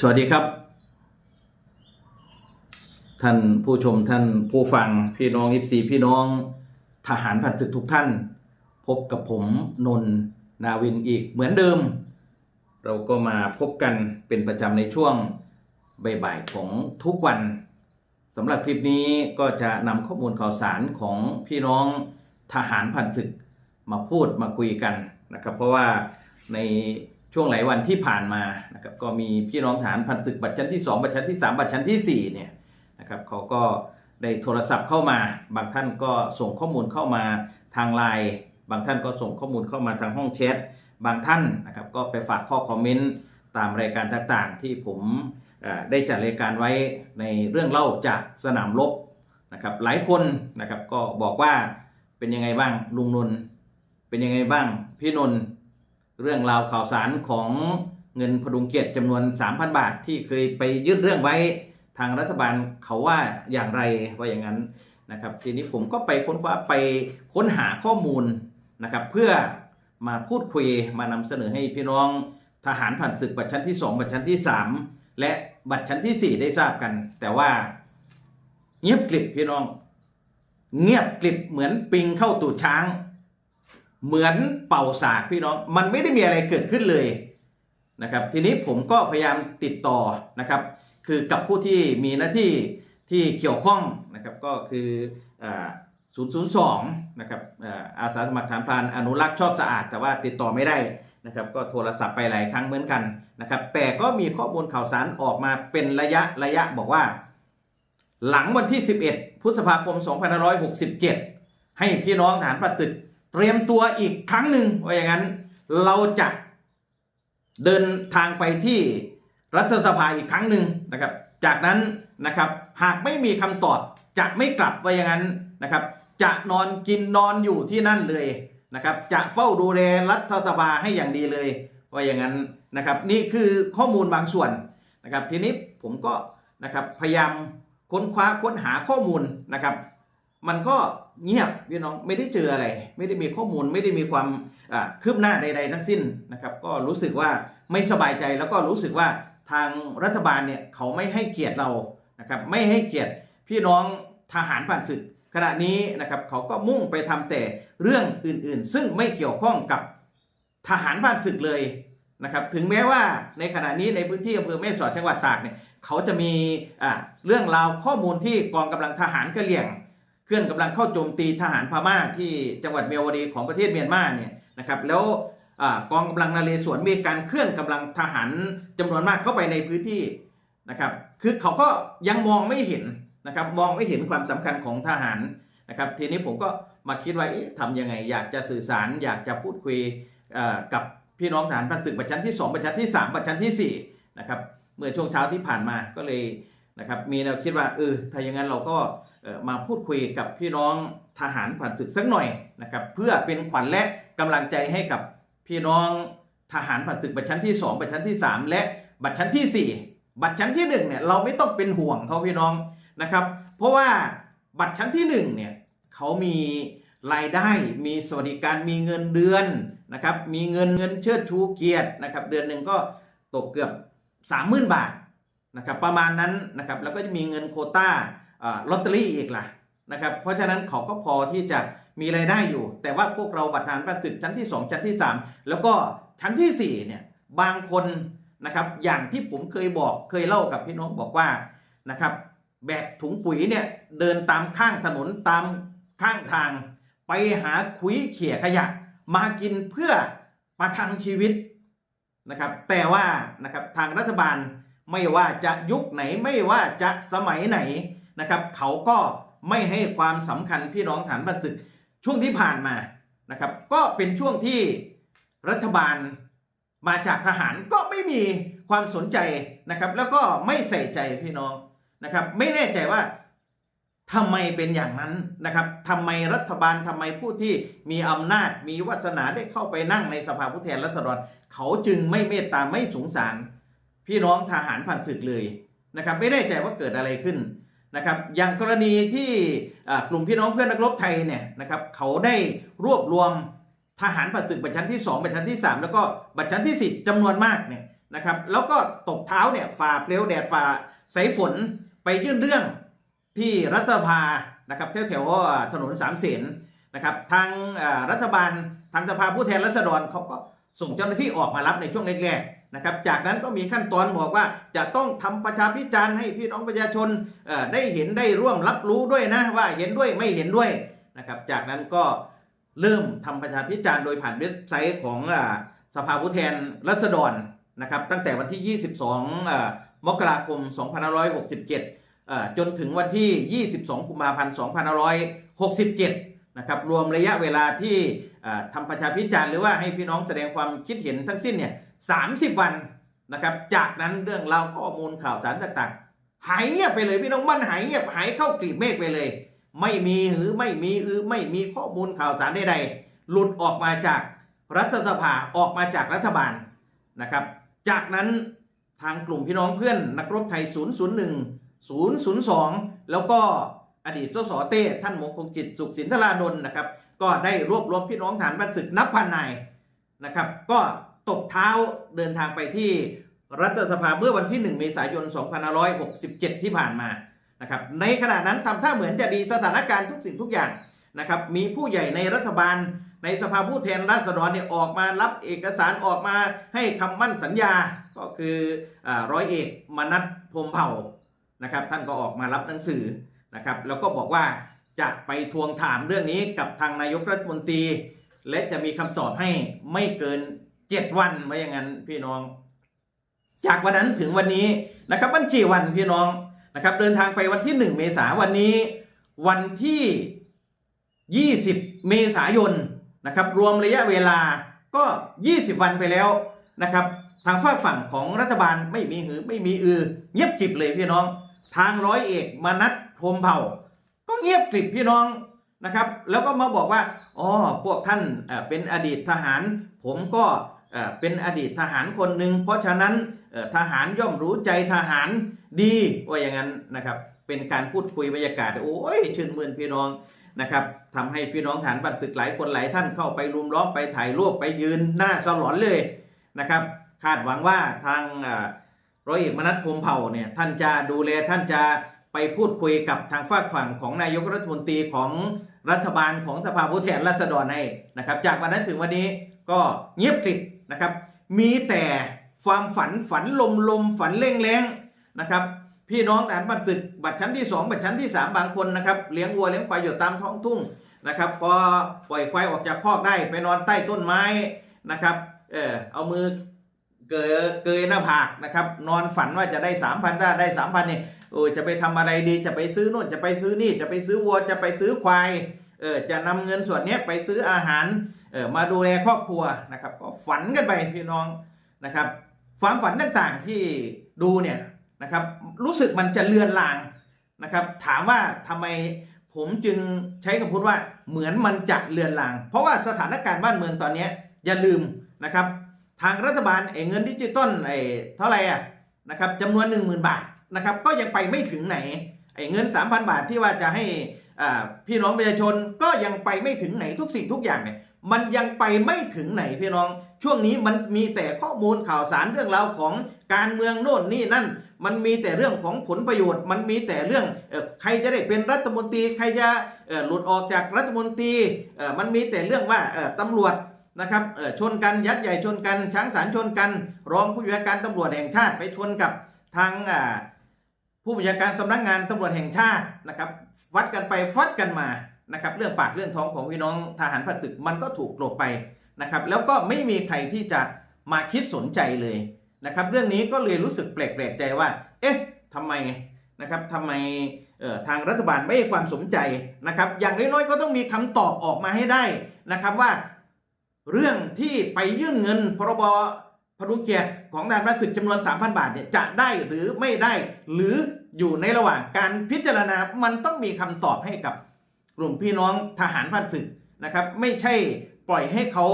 สวัสดีครับ ท่านผู้ชมท่านผู้ฟังพี่น้องอิซีพี่น้องทหารผ่านศึกทุกท่าน พบกับผมนนทนาวินอีกเหมือนเดิม เราก็มาพบกันเป็นประจำในช่วงบ่ายๆของทุกวันสำหรับคลิปนี้ก็จะนำข้อมูลข่าวสารของพี่น้องทหารผ่านศึกมาพูดมาคุยกันนะครับ เพราะว่าใน ช่วงหลายวันที่ผ่านมานะครับก็มีพี่น้องทหารผ่านศึกบัตรชั้นที่ 2 บัตรชั้นที่ 3 บัตรชั้นทีสี่ 4 เนี่ยนะครับเขาก็ได้โทรศัพท์เข้ามา บางท่านก็ส่งข้อมูลเข้ามาทางไลน์บางท่านก็ส่งข้อมูลเข้ามาทางห้องแชทบางท่านนะครับก็ไปฝากข้อคอมเมนต์ตามรายการต่างๆ ที่ผมได้จัดรายการไว้ในเรื่องเล่าจากสนามรบนะครับหลายคนนะครับก็บอกว่าเป็นยังไงบ้างลุงนนท์เป็นยังไงบ้างพี่นนท์ เรื่องราวข่าวสารของเงินพดุงเกียรติจำนวน 3,000 บาทที่เคยไปยื่นเรื่องไว้ทางรัฐบาลเขาว่าอย่างไรว่าอย่างนั้นนะครับทีนี้ผมก็ไปค้นคว้าไปค้นหาข้อมูลนะครับเพื่อมาพูดคุยมานำเสนอให้พี่น้องทหารผ่านศึกบัตรชั้นที่ 2 บัตรชั้นที่ 3 และบัตรชั้นที่ 4 ได้ทราบกัน แต่ว่าเงียบกริบพี่น้อง เงียบกริบเหมือนปิงเข้าตูดช้าง เหมือนเป่าสากพี่น้องมันไม่ได้มีอะไรเกิดขึ้นเลยนะครับทีนี้ผมก็พยายามติดต่อนะครับ คือกับผู้ที่มีหน้าที่ที่เกี่ยวข้องนะครับก็คือ002นะครับอาสาสมัครฐานพรานอนุรักษ์ชอบสะอาด แต่ว่าติดต่อไม่ได้นะครับ ก็โทรศัพท์ไปหลายครั้งเหมือนกันนะครับ แต่ก็มีข้อมูลข่าวสารออกมาเป็นระยะระยะบอกว่า หลังวันที่ 11 พฤษภาคม 2567 ให้พี่น้องทหารพระศึก เตรียมตัวอีกครั้งหนึ่งว่าอย่างนั้น เราจะเดินทางไปที่รัฐสภาอีกครั้งหนึ่งนะครับ จากนั้นนะครับหากไม่มีคำตอบจะไม่กลับว่าอย่างนั้นนะครับ จะนอนกินนอนอยู่ที่นั่นเลยนะครับ จะเฝ้าดูแลรัฐสภาให้อย่างดีเลยว่าอย่างนั้นนะครับ นี่คือข้อมูลบางส่วนนะครับ ทีนี้ผมก็นะครับพยายามค้นคว้าค้นหาข้อมูลนะครับ มันก็เงียบพี่น้องไม่ได้เจออะไร ไม่ได้มีข้อมูลไม่ได้มีความคืบหน้าใด ๆ ทั้งสิ้นนะครับก็รู้สึกว่าไม่สบายใจแล้วก็รู้สึกว่าทางรัฐบาลเนี่ยเขาไม่ให้เกียรติเรานะครับไม่ให้เกียรติพี่น้องทหารผ่านศึกขณะนี้นะครับเขาก็มุ่งไปทำแต่เรื่องอื่นๆ ซึ่งไม่เกี่ยวข้องกับทหารผ่านศึกเลยนะครับถึงแม้ว่าในขณะนี้ในพื้นที่อำเภอแม่สอดจังหวัดตากเนี่ยเขาจะมีเรื่องราวข้อมูลที่กองกำลังทหารกะเหรี่ยง ลื่อนกำลังเข้าโจมตีทหารพม่าที่จังหวัดเมียวดีของประเทศเมียนมาเนี่ยนะครับแล้วอกองกำลังนาเรศวรมีการเคลื่อนกำลังทหารจำนวนมากเข้าไปในพื้นที่นะครับคือเขาก็ยังมองไม่เห็นนะครับมองไม่เห็นความสำคัญของทหารนะครับทีนี้ผมก็มาคิดว่าทำยังไง อยากจะสื่อสารอยากจะพูดคุยกับพี่น้องทหารพันศึกประชั้นที่2ประชั้นที่ 3ประชั้นที่4นะครับเมื่อช่วงเช้าที่ผ่านมาก็เลยนะครับมีแนวคิดว่าเออถ้าอย่างนั้นเราก็ มาพูดคุยกับพี่น้องทหารผ่านศึกสักหน่อยนะครับเพื่อเป็นขวัญและกำลังใจให้กับพี่น้องทหารผ่านศึกบัตรชั้นที่ 2 บัตรชั้นที่ 3 และบัตรชั้นที่ 4 บัตรชั้นที่1เนี่ยเราไม่ต้องเป็นห่วงเขาพี่น้องนะครับ เพราะว่าบัตรชั้นที่1เนี่ยเขามีรายได้มีสวัสดิการมีเงินเดือนนะครับมีเงินเงินเชิดชูเกียรตินะครับเดือนหนึ่งก็ตกเกือบ 30,000 บาทนะครับประมาณนั้นนะครับแล้วก็จะมีเงินโคต้า ลอตเตอรี่อีกล่ะนะครับเพราะฉะนั้นเขาก็พอที่จะมีรายได้อยู่ แต่ว่าพวกเราบัตรทารประศึกชั้นที่ 2 ชั้นที่ 3 แล้วก็ชั้นที่4เนี่ยบางคนนะครับอย่างที่ผมเคยบอกเคยเล่ากับพี่น้องบอกว่านะครับแบกถุงปุ๋ยเนี่ยเดินตามข้างถนนตามข้างทาง ไปหาคุยเขี่ยขยะ มากินเพื่อประทังชีวิตนะครับแต่ว่านะครับทางรัฐบาลไม่ว่าจะยุคไหนไม่ว่าจะสมัยไหน นะครับเขาก็ไม่ให้ความสำคัญพี่น้องฐานบัตศึกช่วงที่ผ่านมานะครับก็เป็นช่วงที่รัฐบาลมาจากทหารก็ไม่มีความสนใจนะครับ แล้วก็ไม่ใส่ใจพี่น้องนะครับ ไม่แน่ใจว่าทำไมเป็นอย่างนั้นนะครับทำไมรัฐบาลทำไมผู้ที่มีอำนาจมีวาสนาได้เข้าไปนั่งในสภาผู้แทนราษฎรเขาจึงไม่เมตตาไม่สงสาร พี่น้องทหารผ่านศึกเลยนะครับ ไม่แน่ใจว่าเกิดอะไรขึ้น นะครับอย่างกรณีที่กลุ่มพี่น้องเพื่อนนักรบไทยเนี่ยนะครับเขาได้รวบรวมทหารผ่านศึกบัตรชั้นที่ 2 บัตรชั้นที่ 3 แล้วก็บัตรชั้นที่ 10จำนวนมากเนี่ยนะครับแล้วก็ตบเท้าเนี่ยฝ่าเปลวแดดฝ่าสายฝนไปยื่นเรื่องที่รัฐสภานะครับแถวแถวถนนสามเสนนะครับทางรัฐบาลทางสภาผู้แทนราษฎรเขาก็ส่งเจ้าหน้าที่ออกมารับในช่วงแรกๆ นะครับ จากนั้นก็มีขั้นตอนบอกว่าจะต้องทำประชาพิจารณ์ให้พี่น้องประชาชนเอ่อได้เห็นได้ร่วมรับรู้ด้วยนะว่าเห็นด้วยไม่เห็นด้วยนะครับ จากนั้นก็เริ่มทำประชาพิจารณ์โดยผ่านเว็บไซต์ของสภาผู้แทนราษฎรนะครับตั้งแต่วันที่ 22 มกราคม 2567 จนถึงวันที่ 22 กุมภาพันธ์ 2567 นะครับรวมระยะเวลาที่อ่าทำประชาพิจารณ์หรือว่าให้พี่น้องแสดงความคิดเห็นทั้งสิ้นเนี่ย 30 วันนะครับ จากนั้นเรื่องราวข้อมูลข่าวสารต่างๆ หายเงียบไปเลยพี่น้องมันหายเงียบหายเข้ากลีบเมฆไปเลย ไม่มีหรือไม่มีอือไม่มีข้อมูลข่าวสารใดๆหลุดออกมาจากรัฐสภาออกมาจากรัฐบาลนะครับ จากนั้นทางกลุ่มพี่น้องเพื่อนนักรบไทย 001 002 แล้วก็อดีตสสเต้ท่านมงคลกิจสุขสินธารานนท์นะครับ ก็ได้รวบรวมพี่น้องฐานบันศึกนับพันนายนะครับ ก็ ตบเท้าเดินทางไปที่รัฐสภาเมื่อวันที่ 1 เมษายน 2567 ที่ผ่านมานะครับในขณะนั้นทำท่าเหมือนจะดีสถานการณ์ทุกสิ่งทุกอย่างนะครับมีผู้ใหญ่ในรัฐบาลในสภาผู้แทนราษฎรเนี่ยออกมารับเอกสารออกมาให้คำมั่นสัญญาก็คืออร้อยเอกมนัทพรมเผ่านะครับท่านก็ออกมารับหนังสือนะครับแล้วก็บอกว่าจะไปทวงถามเรื่องนี้กับทางนายกรัฐมนตรี และจะมีคำตอบให้ไม่เกิน 7วันไว้อย่างนั้นพี่น้อง จากวันนั้นถึงวันนี้นะครับมันกี่วันพี่น้องนะครับ เดินทางไปวันที่1เมษาวันนี้ วันที่20เมษายนนะครับ รวมระยะเวลาก็20วันไปแล้วนะครับ ทางฝากฝั่งของรัฐบาลไม่มีหือไม่มีอือ เงียบกริบเลยพี่น้อง ทางร้อยเอกมานัดพรมเผ่า ก็เงียบกริบพี่น้องนะครับ แล้วก็มาบอกว่าอ๋อพวกท่านเป็นอดีตทหาร ผมก็ เป็นอดีตทหารคนหนึ่งเพราะฉะนั้นทหารย่อมรู้ใจทหารดีว่าอย่างนั้นนะครับ เป็นการพูดคุยบรรยากาศโอ้ยชื่นมื่นพี่น้องนะครับทำให้พี่น้องฐานบัตรศึกหลายคนหลายท่านเข้าไปรุมล้อมไปถ่ายรูปไปยืนหน้าสลอนเลยนะครับคาดหวังว่าทางเอ่อร้อยเอกมนัสพรมเผ่าเนี่ยท่านจะดูแลท่านจะไปพูดคุยกับทางฝากฝั่งของนายกรัฐมนตรีของรัฐบาลของสภาผู้แทนราษฎรให้นะครับ จากวันนั้นถึงวันนี้ก็เงียบกริบ นะครับ มีแต่ความฝันฝันลมลมฝันเล่งแรงนะครับ พี่น้องฐานบัตรศึกบัตรชั้นที่ 2 บัตรชั้นที่ 3 บางคนนะครับเลี้ยงวัวเลี้ยงควายอยู่ตามท้องทุ่งนะครับพอปล่อยควายออกจากคอกได้ไปนอนใต้ต้นไม้นะครับเออเอามือเกยเกยหน้าผากนะครับ นอนฝันว่าจะได้สามพันถ้าได้สามพันนี่ยโอ้จะไปทำอะไรดีจะไปซื้อโน่นจะไปซื้อนี่จะไปซื้อวัวจะไปซื้อควายเออจะนำเงินส่วนนี้ไปซื้ออาหาร เออมาดูแลครอบครัวนะครับก็ฝันกันไปพี่น้องนะครับ ความฝันต่างๆที่ดูเนี่ยนะครับรู้สึกมันจะเลือนลางนะครับถามว่าทำไมผมจึงใช้คำพูดว่าเหมือนมันจะเลือนลาง เพราะว่าสถานการณ์บ้านเมืองตอนนี้อย่าลืมนะครับ ทางรัฐบาลไอ้เงินดิจิตอลไอ้เท่าไหร่อะนะครับจำนวน 1 0,000 บาทนะครับก็ยังไปไม่ถึงไหนไอ้เงิน 3,000 บาทที่ว่าจะให้พี่น้องประชาชนก็ยังไปไม่ถึงไหนทุกสิ่งทุกอย่างเนี่ย มันยังไปไม่ถึงไหนพี่น้อง ช่วงนี้มันมีแต่ข้อมูลข่าวสารเรื่องราวของการเมืองโน่นนี่นั่น มันมีแต่เรื่องของผลประโยชน์ มันมีแต่เรื่องใครจะได้เป็นรัฐมนตรีใครจะหลุดออกจากรัฐมนตรีมันมีแต่เรื่องว่าตำรวจนะครับชนกันยัดใหญ่ชนกัน ช้างสารชนกัน รองผู้บัญชาการตำรวจแห่งชาติไปชนกับทางผู้บัญชาการสำนักงานตำรวจแห่งชาตินะครับฟัดกันไปฟัดกันมา นะครับเรื่องปากเรื่องท้องของพี่น้องทหารผัดศึกมันก็ถูกกลบไปนะครับแล้วก็ไม่มีใครที่จะมาคิดสนใจเลยนะครับเรื่องนี้ก็เลยรู้สึกแปลกๆใจว่า เอ๊ะทำไมนะครับทำไมทางรัฐบาลไม่ให้ความสนใจนะครับอย่างน้อยๆก็ต้องมีคำตอบออกมาให้ได้นะครับว่า เรื่องที่ไปยื่นเงินพรบพดุเกียรติของด่านพระศึกจำนวน 3,000 บาทเนี่ยจะได้หรือไม่ได้ หรืออยู่ในระหว่างการพิจารณามันต้องมีคำตอบให้กับ กลุ่มพี่น้องทหารพระศึกนะครับ ไม่ใช่ปล่อยให้เขา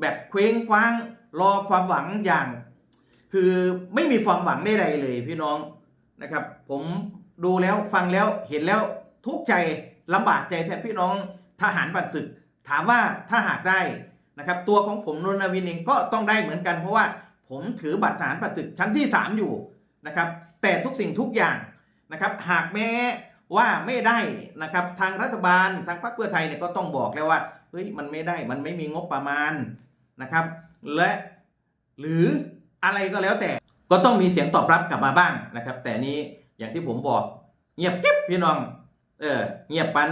แบบเคว้งคว้างรอความหวังอย่าง คือไม่มีความหวังใดๆเลยพี่น้องนะครับ ผมดูแล้วฟังแล้วเห็นแล้วทุกใจลำบากใจแทนพี่น้องทหารบัตรศึก ถามว่าถ้าหากได้นะครับ ตัวของผมนนทวินเองก็ต้องได้เหมือนกันเพราะว่าผมถือบัตรทหารประตึกชั้นที่ 3 อยู่นะครับ แต่ทุกสิ่งทุกอย่างนะครับ หากแม้ ว่าไม่ได้นะครับทางรัฐบาลทางพรรคเพื่อไทยเนี่ยก็ต้องบอกแล้วว่าเฮ้ยมันไม่ได้มันไม่มีงบประมาณนะครับ และหรืออะไรก็แล้วแต่ก็ต้องมีเสียงตอบรับกลับมาบ้างนะครับ แต่นี้อย่างที่ผมบอก เงียบกิ๊บพี่น้องเออเงียบปัน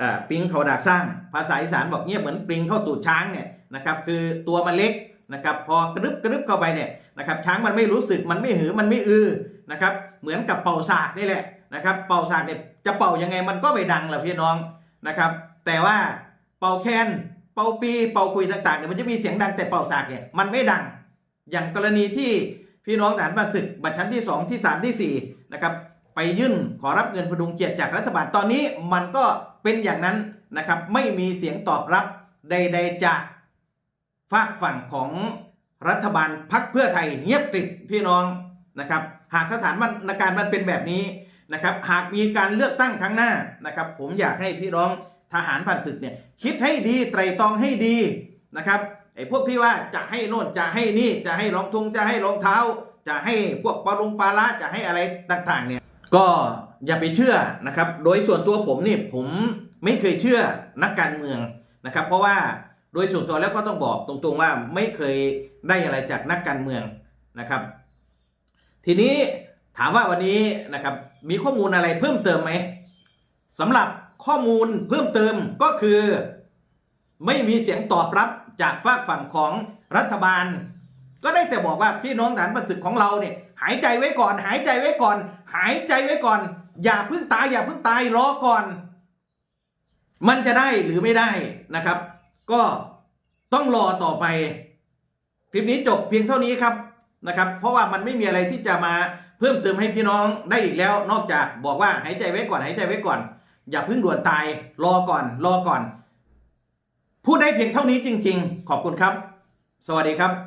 อ่าปิงเขาดากสร้าง ภาษาอีสานบอกเงียบเหมือนปิงเข้าตูดช้างเนี่ยนะครับคือตัวมันเล็กนะครับพอกระดึบกระดึบเข้าไปเนี่ยนะครับช้างมันไม่รู้สึกมันไม่หือมันไม่อือนะครับเหมือนกับเป่าสากนี่แหละ นะครับ เป่าสากเนี่ยจะเป่ายังไงมันก็ไม่ดังหรอกพี่น้องนะครับ แต่ว่าเป่าแคนเป่าปีเป่าคุยต่างๆเนี่ยมันจะมีเสียงดังแต่เป่าสากเนี่ยมันไม่ดัง อย่างกรณีที่พี่น้องทหารมาศึกบัตรชั้นที่ 2 ที่ 3 ที่ 4 นะครับ ไปยื่นขอรับเงินพดุงเกียรติจากรัฐบาลตอนนี้มันก็เป็นอย่างนั้นนะครับ ไม่มีเสียงตอบรับใด ๆจากฝากฝั่งของรัฐบาลพักเพื่อไทยเงียบกริบพี่น้องนะครับ หากสถานการณ์มันเป็นแบบนี้ นะครับหากมีการเลือกตั้งครั้งหน้านะครับผมอยากให้พี่น้องทหารผ่านศึกเนี่ยคิดให้ดีไตรตรองให้ดีนะครับไอ้พวกที่ว่าจะให้โน่นจะให้นี่จะให้รองทุงจะให้รองเท้า จะให้พวกปลาลงปลาละจะให้อะไรต่างๆเนี่ยก็อย่าไปเชื่อนะครับ โดยส่วนตัวผมนี่ผมไม่เคยเชื่อนักการเมืองนะครับ เพราะว่าโดยส่วนตัวแล้วก็ต้องบอกตรงๆว่าไม่เคยได้อะไรจากนักการเมืองนะครับ ทีนี้ ถามว่าวันนี้นะครับมีข้อมูลอะไรเพิ่มเติมไหมสำหรับข้อมูลเพิ่มเติมก็คือ ไม่มีเสียงตอบรับจากฝากฝั่งของรัฐบาล ก็ได้แต่บอกว่าพี่น้องฐานประศึกของเราเนี่ยหายใจไว้ก่อน หายใจไว้ก่อน หายใจไว้ก่อน อย่าเพิ่งตายอย่าเพิ่งตายรอก่อน มันจะได้หรือไม่ได้นะครับ ก็ต้องรอต่อไปคลิปนี้จบเพียงเท่านี้ครับ นะครับเพราะว่ามันไม่มีอะไรที่จะมาเพิ่มเติมให้พี่น้องได้อีกแล้ว นอกจากบอกว่าหายใจไว้ก่อนหายใจไว้ก่อน อย่าเพิ่งด่วนตายรอก่อน รอก่อน พูดได้เพียงเท่านี้จริง ๆ ขอบคุณครับ สวัสดีครับ